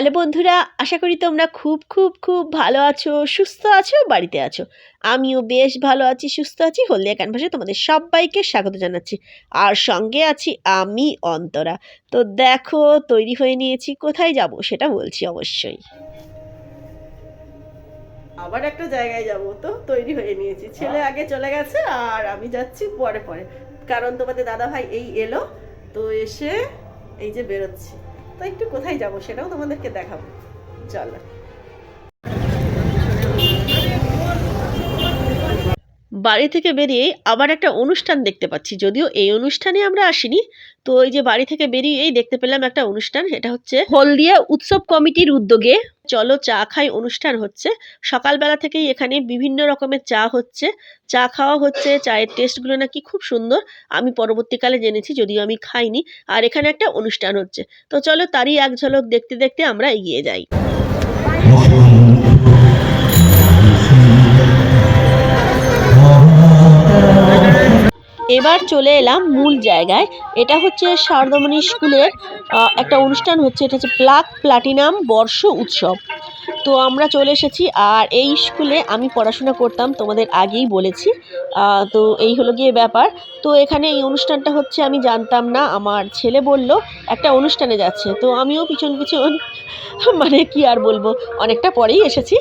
Hello বন্ধুরা, আশা করি তোমরা খুব খুব খুব ভালো আছো, সুস্থ আছো, বাড়িতে আছো। আমিও বেশ ভালো আছি, সুস্থ আছি, হলদিয়া ক্যানভাসে তোমাদের সবাইকে স্বাগত জানাচ্ছি। আর সঙ্গে আছি আমি, অন্তরা। তো দেখো, তৈরি হয়ে নিয়েছি, কোথায় যাব সেটা বলছি অবশ্যই। আবার একটা জায়গায় যাব তো, তৈরি হয়ে নিয়েছি। ছেলে আগে চলে গেছে আর আমি যাচ্ছি পরে পরে। কারণ তোমাদের দাদা ভাই এই এলো, তো এসে এই যে বেরোচ্ছি। তো একটু কোথায় যাব সেটাও তোমাদেরকে দেখাবো। চলো। বাড়ি থেকে বেরিয়ে আবার একটা অনুষ্ঠান দেখতে পাচ্ছি। যদিও এই অনুষ্ঠানে আমরা আসিনি, তো এই যে বাড়ি থেকে বেরিয়েই দেখতে পেলাম একটা অনুষ্ঠান এটা হচ্ছে হলদিয়া উৎসব কমিটির উদ্যোগে। চলো চা খাই অনুষ্ঠান হচ্ছে। সকালবেলা থেকেই এখানে বিভিন্ন রকমের চা হচ্ছে। চা খাওয়া হচ্ছে, চায়ের টেস্টগুলো নাকি খুব সুন্দর। আমি পরবর্তীকালে জেনেছি, যদিও আমি খাইনি। আর এখানে একটা অনুষ্ঠান হচ্ছে। তো চলো তারই এক ঝলক দেখতে দেখতে আমরা এগিয়ে যাই। এবার চলে এলাম মূল জায়গায়। এটা হচ্ছে সারদামণি স্কুলের একটা অনুষ্ঠান হচ্ছে, এটা হচ্ছে প্লাক প্লাটিনাম বর্ষ উৎসব। তো আমরা চলে এসেছি আর এই স্কুলে আমি পড়াশোনা করতাম, তোমাদের আগেই বলেছি। তো এই হলো গিয়ে ব্যাপার। তো এখানে এই অনুষ্ঠানটা হচ্ছে আমি জানতাম না, আমার ছেলে বলল, একটা অনুষ্ঠানে যাচ্ছে। তো আমিও পিছন পিছন মানে কি আর বলব, অনেকটা পরেই এসেছি।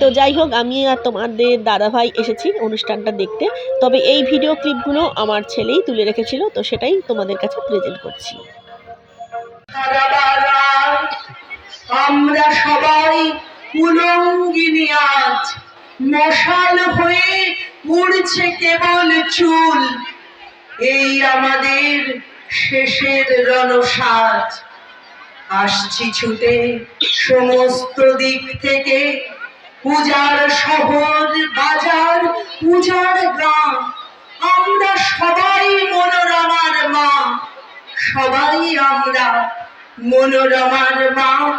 তো যাই হোক, আমি আর তোমাদের দাদাভাই এসেছি অনুষ্ঠানটা দেখতে। তবে এই ভিডিও ক্লিপগুলো আমার ছেলেই তুলে রেখেছিল, তো সেটাই তোমাদের কাছে প্রেজেন্ট করছি। আমরা সবাই উলঙ্গিনী আজ মশাল হয়ে উড়ছে কেবল চুল। এই আমাদের শেষের রণসাজ। আসছি ছুটে সমস্ত দিক থেকে। পূজার শহর, বাজার, পূজার গ্রাম। আমরা সবাই মনোরমার মা। সবাই আমরা মনোরমার মা।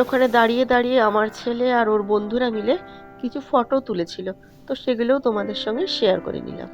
ওখানে দাঁড়িয়ে দাঁড়িয়ে আমার ছেলে আর ওর বন্ধুরা মিলে কিছু ফটো তুলেছিল। তো সেগুলোও তোমাদের সঙ্গে শেয়ার করে নিলাম।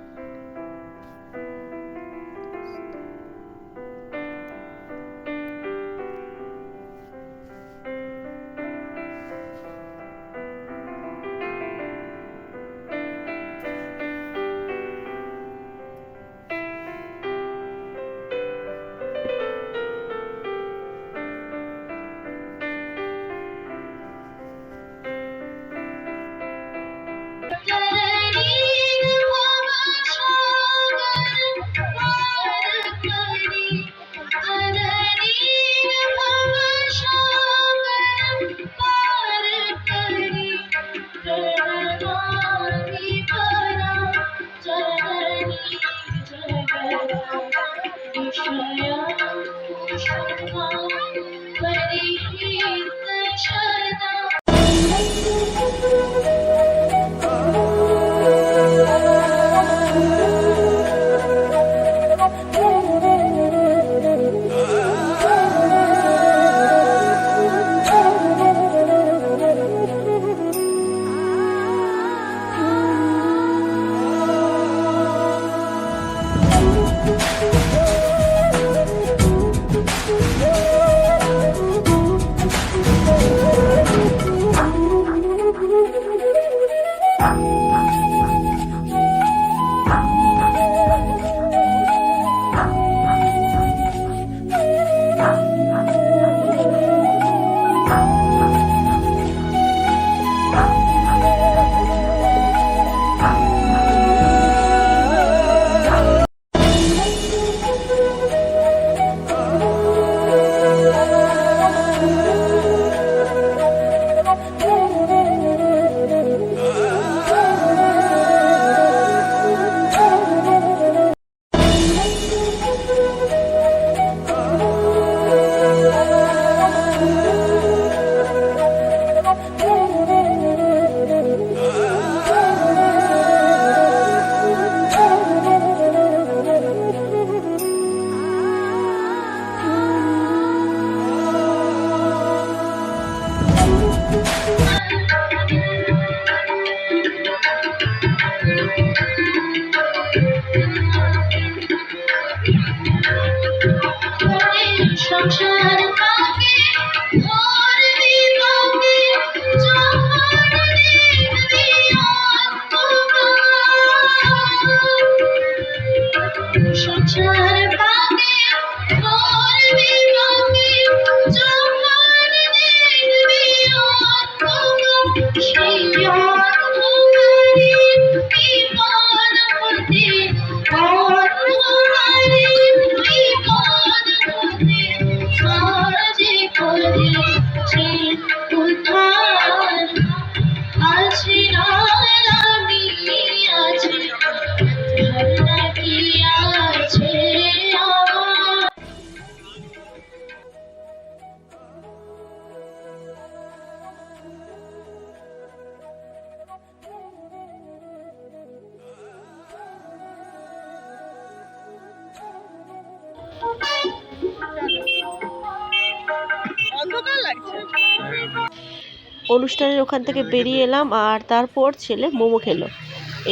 অনুষ্ঠানের ওখান থেকে বেরিয়ে এলাম আর তারপর ছেলে মোমো খেলো।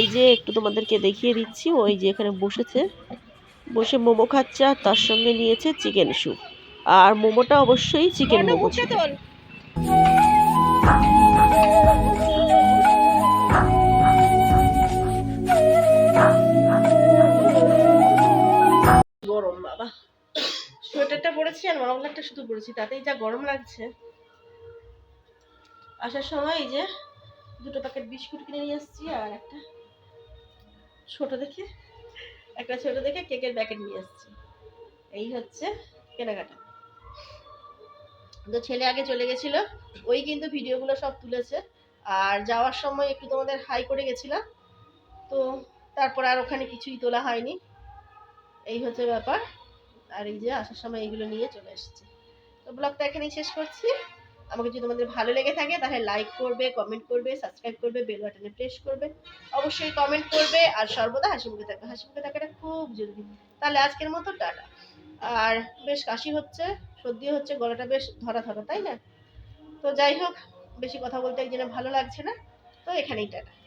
এই যে একটু তোমাদেরকে দেখিয়ে দিচ্ছি ওই যে এখানে বসেছে। বসে মোমো খাচ্ছে আর তার সঙ্গে নিয়েছে চিকেন স্যুপ। আর মোমোটা অবশ্যই চিকেন মোমো ছিল। গরম বাবা। সোয়েটারটা পরেছি আর মামলারটা শুধু পরেছি তাতেই যা গরম লাগছে। আসার সময় এই যে দুটো প্যাকেট বিস্কুট কিনে নিয়ে এসেছি আর একটা ছোট দেখে, একটা ছোট দেখে কেকের প্যাকেট নিয়ে এসেছি এই হচ্ছে কেনাকাটা। তো ছেলে আগে চলে গেছিল, ওই কিন্তু ভিডিওগুলো সব তুলেছে। আর যাওয়ার সময় একটু তোমাদের হাই করে গেছিলাম, তো তারপর আর ওখানে কিছুই তোলা হয়নি। এই হচ্ছে ব্যাপার। আর এই যে আসার সময় এইগুলো নিয়ে চলে এসেছি। তো ব্লগটা এখানেই শেষ করছি। আমাকে যদি তোমাদের ভালো লেগে থাকে, তাহলে লাইক করবে কমেন্ট করবে সাবস্ক্রাইব করবে বেল বাটনে প্রেস করবে। অবশ্যই কমেন্ট করবে আর সর্বদা হাসি মুখে থাকবে। হাসি মুখে থাকাটা খুব জরুরি। তাহলে আজকের মতো টাটা। আর বেশ কাশি হচ্ছে, সর্দি হচ্ছে, গলাটা বেশ ধরা ধরা, তাই না? তো যাই হোক, বেশি কথা বলতে একজনে ভালো লাগছে না। তো এখানেই টাটা।